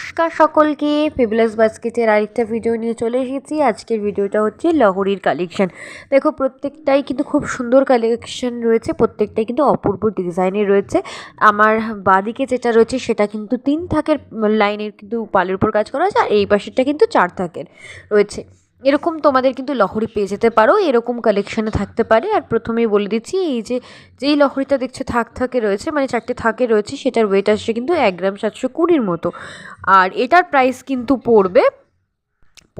নমস্কার সকলকে ফেবুলাস বাস্কেটের আরেকটা ভিডিও নিয়ে চলে এসেছি। আজকের ভিডিওটা হচ্ছে লহরির কালেকশান দেখো, প্রত্যেকটাই কিন্তু খুব সুন্দর কালেকশান রয়েছে, প্রত্যেকটাই কিন্তু অপূর্ব ডিজাইনের রয়েছে। আমার বাদিকে যেটা রয়েছে, সেটা কিন্তু তিন থাকের লাইনের কিন্তু পালের উপর কাজ করা আছে, আর এই পাশেরটা কিন্তু চার থাকের রয়েছে। এরকম তোমাদের কিন্তু লহরি পেয়ে যেতে পারো, এরকম কালেকশানে থাকতে পারে। আর প্রথমেই বলে দিচ্ছি, এই যে, যেই লহরিটা দেখছ থাক থাকে রয়েছে মানে চারটে থাকে রয়েছে, সেটার ওয়েট আসছে কিন্তু এক গ্রাম সাতশো কুড়ির মতো। আর এটার প্রাইস কিন্তু পড়বে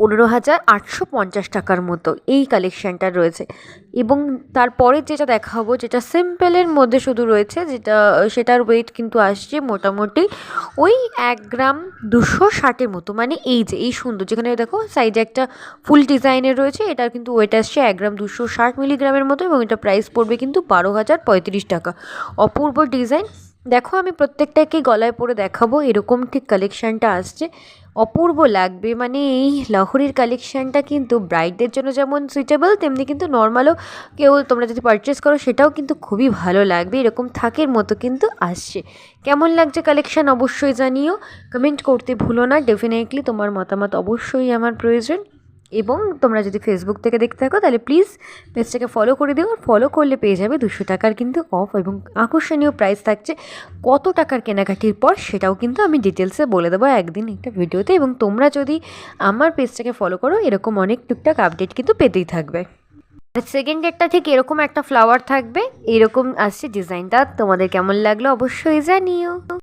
পনেরো হাজার আটশো পঞ্চাশ টাকার মতো এই কালেকশানটা রয়েছে। এবং তারপরে যেটা দেখাবো, যেটা সিম্পলের মধ্যে শুধু রয়েছে, যেটা, সেটার ওয়েট কিন্তু আসছে মোটামুটি ওই এক গ্রাম দুশো ষাটের মতো। মানে এই যে, এই সুন্দর, যেখানে দেখো সাইজে একটা ফুল ডিজাইনের রয়েছে, এটার কিন্তু ওয়েট আসছে এক গ্রাম দুশো ষাট মিলিগ্রামের মতো এবং এটা প্রাইস পড়বে কিন্তু বারো হাজার পঁয়ত্রিশ টাকা। অপূর্ব ডিজাইন দেখো, আমি প্রত্যেকটাকে গলায় পরে দেখাবো। এরকম ঠিক কালেকশানটা আসছে। অপূর্ব লাগবে। মানে এই লহরির কালেকশানটা কিন্তু ব্রাইডদের জন্য যেমন সুইটেবল তেমনি কিন্তু নর্মালও কেউ তোমরা যদি পারচেস করো, সেটাও কিন্তু খুবই ভালো লাগবে। এরকম থাকের মতো কিন্তু আসছে। কেমন লাগছে কালেকশান অবশ্যই জানিও। কমেন্ট করতে ভুলো না। ডেফিনেটলি তোমার মতামত অবশ্যই আমার প্রয়োজন। এবং তোমরা যদি ফেসবুক থেকে দেখতে থাকো, তাহলে প্লিজ পেজটাকে ফলো করে দিও। ফলো করলে পেয়ে যাবে দুশো টাকার কিন্তু অফ এবং আকর্ষণীয় প্রাইস থাকছে কত টাকার কেনাকাটির পর সেটাও কিন্তু আমি ডিটেলসে বলে দেবো একদিন একটা ভিডিওতে। এবং তোমরা যদি আমার পেজটাকে ফলো করো, এরকম অনেক টুকটাক আপডেট কিন্তু পেতেই থাকবে। আর সেকেন্ড ডেটটা ঠিক এরকম একটা ফ্লাওয়ার থাকবে, এরকম আসছে ডিজাইনটা তোমাদের কেমন লাগল অবশ্যই জানিও।